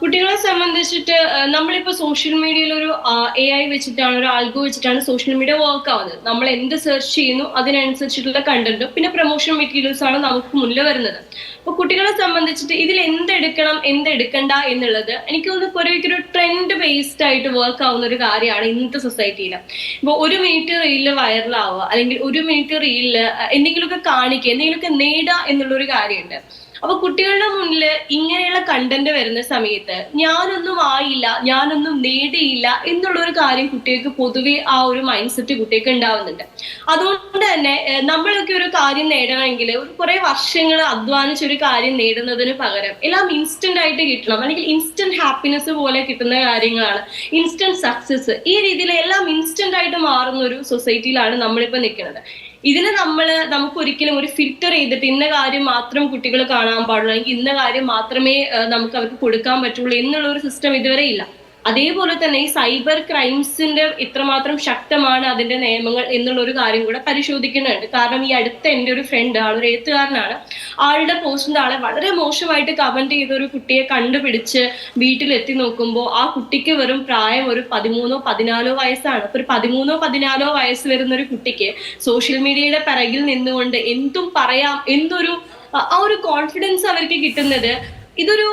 കുട്ടികളെ സംബന്ധിച്ചിട്ട് നമ്മളിപ്പോ സോഷ്യൽ മീഡിയയിൽ ഒരു എ ഐ വെച്ചിട്ടാണ് ഒരു ആൽഗോ വെച്ചിട്ടാണ് സോഷ്യൽ മീഡിയ വർക്ക് ആവുന്നത്. നമ്മൾ എന്ത് സെർച്ച് ചെയ്യുന്നു അതിനനുസരിച്ചിട്ടുള്ള കണ്ടന്റും പിന്നെ പ്രൊമോഷൻ മെറ്റീരിയൽസ് ആണ് നമുക്ക് മുന്നിൽ വരുന്നത്. അപ്പൊ കുട്ടികളെ സംബന്ധിച്ചിട്ട് ഇതിൽ എന്തെടുക്കണം എന്തെടുക്കണ്ട എന്നുള്ളത് എനിക്ക് തോന്നുന്നു കുറെ ഒരു ട്രെൻഡ് ബേസ്ഡ് ആയിട്ട് വർക്ക് ആവുന്ന ഒരു കാര്യമാണ് ഇന്നത്തെ സൊസൈറ്റിയിൽ ഇപ്പൊ ഒരു മിനിറ്റ് റീലിൽ വൈറലാവുക അല്ലെങ്കിൽ ഒരു മിനിറ്റ് റീലിൽ എന്തെങ്കിലുമൊക്കെ കാണിക്കുക എന്തെങ്കിലുമൊക്കെ നേടുക എന്നുള്ളൊരു കാര്യമുണ്ട്. അപ്പൊ കുട്ടികളുടെ മുന്നിൽ ഇങ്ങനെയുള്ള കണ്ടന്റ് വരുന്ന സമയത്ത് ഞാനൊന്നും ആയില്ല ഞാനൊന്നും നേടിയില്ല എന്നുള്ള ഒരു കാര്യം കുട്ടികൾക്ക് പൊതുവെ ആ ഒരു മൈൻഡ് സെറ്റ് കുട്ടികൾക്ക് ഉണ്ടാവുന്നുണ്ട്. അതുകൊണ്ട് തന്നെ നമ്മളൊക്കെ ഒരു കാര്യം നേടണമെങ്കിൽ ഒരു കുറെ വർഷങ്ങൾ അധ്വാനിച്ച് ഒരു കാര്യം നേടുന്നതിന് പകരം എല്ലാം ഇൻസ്റ്റന്റ് ആയിട്ട് കിട്ടണം. അല്ലെങ്കിൽ ഇൻസ്റ്റന്റ് ഹാപ്പിനെസ് പോലെ കിട്ടുന്ന കാര്യങ്ങളാണ്. ഇൻസ്റ്റന്റ് സക്സസ് ഈ രീതിയിൽ എല്ലാം ഇൻസ്റ്റന്റ് ആയിട്ട് മാറുന്ന ഒരു സൊസൈറ്റിയിലാണ് നമ്മളിപ്പോ നിൽക്കുന്നത്. ഇതിന് നമ്മൾ നമുക്ക് ഒരിക്കലും ഒരു ഫിൽറ്റർ ചെയ്തിട്ട് ഇന്ന കാര്യം മാത്രം കുട്ടികൾ കാണാൻ പാടുള്ളൂ. അല്ലെങ്കിൽ ഇന്ന കാര്യം മാത്രമേ നമുക്ക് അവർക്ക് കൊടുക്കാൻ പറ്റുള്ളൂ എന്നുള്ള ഒരു സിസ്റ്റം ഇതുവരെ ഇല്ല. അതേപോലെ തന്നെ ഈ സൈബർ ക്രൈംസിന്റെ ഇത്രമാത്രം ശക്തമാണ് അതിന്റെ നിയമങ്ങൾ എന്നുള്ള ഒരു കാര്യം കൂടെ പരിശോധിക്കുന്നുണ്ട്. കാരണം ഈ അടുത്ത എന്റെ ഒരു ഫ്രണ്ട് ആൾ ഒരു എഴുത്തുകാരനാണ്. ആളുടെ പോസ്റ്റിന്റെ ആളെ വളരെ മോശമായിട്ട് കമന്റ് ചെയ്ത ഒരു കുട്ടിയെ കണ്ടുപിടിച്ച് വീട്ടിലെത്തി നോക്കുമ്പോൾ ആ കുട്ടിക്ക് വെറും പ്രായം ഒരു പതിമൂന്നോ പതിനാലോ വയസ്സാണ്. അപ്പൊ ഒരു പതിമൂന്നോ പതിനാലോ വയസ്സ് വരുന്ന ഒരു കുട്ടിക്ക് സോഷ്യൽ മീഡിയയുടെ പിറകിൽ നിന്നുകൊണ്ട് എന്തും പറയാം എന്തൊരു ആ- ഒരു കോൺഫിഡൻസ് അവർക്ക് കിട്ടുന്നത് ഇതൊരു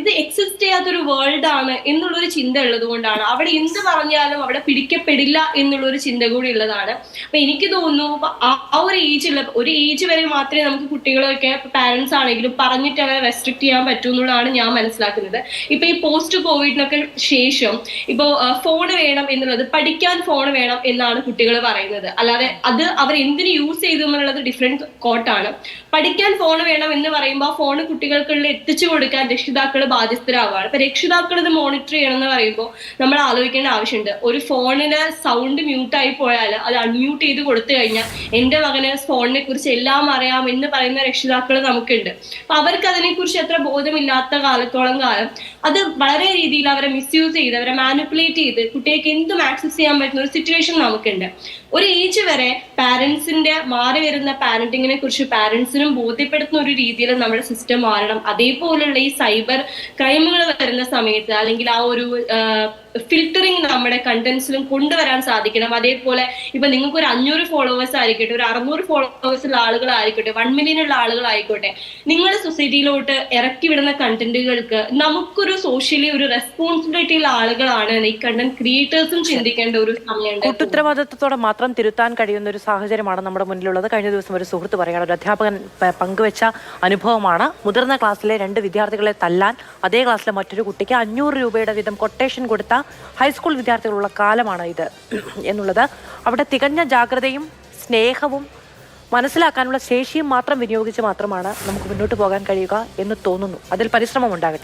ഇത് എക്സിസ്റ്റ് ചെയ്യാത്തൊരു വേൾഡ് ആണ് എന്നുള്ളൊരു ചിന്ത ഉള്ളത് കൊണ്ടാണ്. അവിടെ എന്ത് പറഞ്ഞാലും അവിടെ പിടിക്കപ്പെടില്ല എന്നുള്ളൊരു ചിന്ത കൂടി ഉള്ളതാണ്. അപ്പൊ എനിക്ക് തോന്നുന്നു ആ ഒരു ഏജ് ഉള്ള ഒരു ഏജ് വരെ മാത്രമേ നമുക്ക് കുട്ടികളൊക്കെ പാരന്റ്സ് ആണെങ്കിലും പറഞ്ഞിട്ട് അവരെ റെസ്ട്രിക്ട് ചെയ്യാൻ പറ്റൂ എന്നുള്ളതാണ് ഞാൻ മനസ്സിലാക്കുന്നത്. ഇപ്പൊ ഈ പോസ്റ്റ് കോവിഡിനൊക്കെ ശേഷം ഇപ്പോ ഫോൺ വേണം എന്നുള്ളത് പഠിക്കാൻ ഫോൺ വേണം എന്നാണ് കുട്ടികൾ പറയുന്നത്. അല്ലാതെ അത് അവർ എന്തിനു യൂസ് ചെയ്തു എന്നുള്ളത് ഡിഫറെന്റ് കോട്ടാണ് പഠിക്കാൻ ഫോൺ വേണം എന്ന് പറയുമ്പോൾ ആ ഫോൺ കുട്ടികൾക്കുള്ളിൽ എത്തിച്ചു കൊടുക്കാൻ രക്ഷിതാക്കൾ ബാധ്യസ്ഥരാവുകയാണ് അപ്പൊ രക്ഷിതാക്കൾ ഇത് മോണിറ്റർ ചെയ്യണം എന്ന് പറയുമ്പോൾ നമ്മൾ ആലോചിക്കേണ്ട ആവശ്യമുണ്ട്. ഒരു ഫോണിന് സൗണ്ട് മ്യൂട്ട് ആയി പോയാൽ അത് അൺമ്യൂട്ട് ചെയ്ത് കൊടുത്തു കഴിഞ്ഞാൽ എന്റെ മകന് ഫോണിനെ കുറിച്ച് എല്ലാം അറിയാം എന്ന് പറയുന്ന രക്ഷിതാക്കൾ നമുക്കുണ്ട്. അപ്പൊ അവർക്ക് അതിനെക്കുറിച്ച് എത്ര ബോധമില്ലാത്ത കാലത്തോളം കാലം അത് വളരെ രീതിയിൽ അവരെ മിസ്യൂസ് ചെയ്ത് അവരെ മാനിപ്പുലേറ്റ് ചെയ്ത് കുട്ടികൾക്ക് എന്തും ആക്സസ് ചെയ്യാൻ പറ്റുന്ന ഒരു സിറ്റുവേഷൻ നമുക്കുണ്ട്. ഒരു ഏജ് വരെ പാരന്റ്സിന്റെ മാറി വരുന്ന പാരന്റിങ്ങിനെ കുറിച്ച് പാരന്റ്സിനും ബോധ്യപ്പെടുത്തുന്ന ഒരു രീതിയിൽ നമ്മുടെ സിസ്റ്റം മാറണം. അതേപോലുള്ള ഈ സൈബർ ക്രൈമുകൾ വരുന്ന സമയത്ത് അല്ലെങ്കിൽ ആ ഒരു ഫിൽറ്ററിങ് നമ്മുടെ കണ്ടന്റ്സിലും കൊണ്ടുവരാൻ സാധിക്കണം. അതേപോലെ ഇപ്പൊ നിങ്ങൾക്ക് ഒരു അഞ്ഞൂറ് ഫോളോവേഴ്സ് ആയിരിക്കട്ടെ ഒരു അറുന്നൂറ് ഫോളോവേഴ്സ് ഉള്ള ആളുകളായിക്കോട്ടെ വൺ മില്യൺ ഉള്ള ആളുകളായിക്കോട്ടെ നിങ്ങളുടെ സൊസൈറ്റിയിലോട്ട് ഇറക്കി വിടുന്ന കണ്ടന്റുകൾക്ക് നമുക്കൊരു സോഷ്യലി ഒരു റെസ്പോൺസിബിലിറ്റി ഉള്ള ആളുകളാണ് ഈ കണ്ടന്റ് ക്രിയേറ്റേഴ്സും ചിന്തിക്കേണ്ട ഒരു സമയമുണ്ട്. കൂട്ടുത്തരവാദിത്വത്തോടെ മാത്രം തിരുത്താൻ കഴിയുന്ന ഒരു സാഹചര്യമാണ് നമ്മുടെ മുന്നിലുള്ളത്. കഴിഞ്ഞ ദിവസം ഒരു സുഹൃത്ത് പറയുകയാണ് ഒരു അധ്യാപകൻ പങ്കുവെച്ച അനുഭവമാണ്. മുതിർന്ന ക്ലാസ്സിലെ രണ്ട് വിദ്യാർത്ഥികളെ തല്ലാൻ അതേ ക്ലാസ്സിലെ മറ്റൊരു കുട്ടിക്ക് അഞ്ഞൂറ് രൂപയുടെ വീതം കൊട്ടേഷൻ കൊടുത്ത ഹൈസ്കൂൾ വിദ്യാർത്ഥികളുള്ള കാലമാണ് ഇത് എന്നുള്ളത്. അവിടെ തികഞ്ഞ ജാഗ്രതയും സ്നേഹവും മനസ്സിലാക്കാനുള്ള ശേഷിയും മാത്രം വിനിയോഗിച്ച് മാത്രമാണ് നമുക്ക് മുന്നോട്ട് പോകാൻ കഴിയുക എന്ന് തോന്നുന്നു. അതിൽ പരിശ്രമം ഉണ്ടാകട്ടെ.